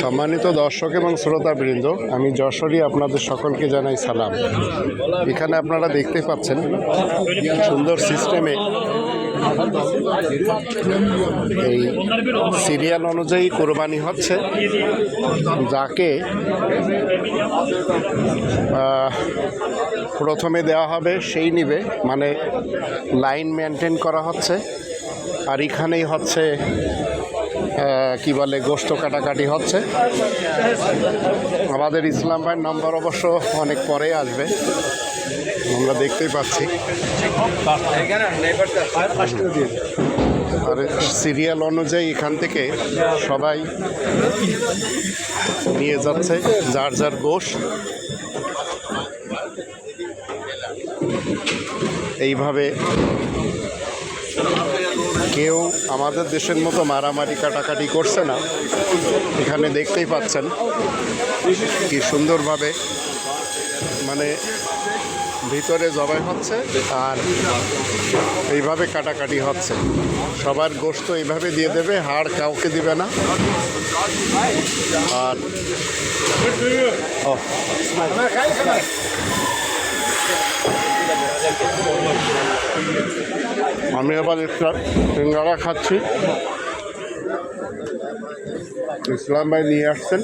সম্মানিত দর্শক এবং শ্রোতাবৃন্দ, আমি যশোরী আপনাদের সকলকে জানাই সালাম। এখানে আপনারা দেখতে পাচ্ছেন সুন্দর সিস্টেমে এই সিরিয়াল অনুযায়ী কোরবানি হচ্ছে, যাকে প্রথমে দেওয়া হবে, সেই নিবে মানে লাইন মেনটেন করা হচ্ছে। আর এখানেই হচ্ছে কি বলে গোস্ত কাটাকাটি হচ্ছে। আমাদের ইসলাম ভাইয়ের নম্বর অবশ্য অনেক পরে আসবে। আমরা দেখতেই পাচ্ছি। আর সিরিয়াল অনুযায়ী এখান থেকে সবাই নিয়ে যাচ্ছে যার যার গোশ। এইভাবে কেউ আমাদের দেশের মতো মারামারি, কাটাকাটি করছে না। এখানে দেখতেই পাচ্ছেন কি সুন্দরভাবে মানে ভিতরে জবাই হচ্ছে আর এইভাবে কাটাকাটি হচ্ছে। সবার গোস্ত এইভাবে দিয়ে দেবে, হাড় কাউকে দিবে না। আর আমি আবার একটা সিঙ্গারা খাচ্ছি ইসলাম ভাই নিয়ে আসছেন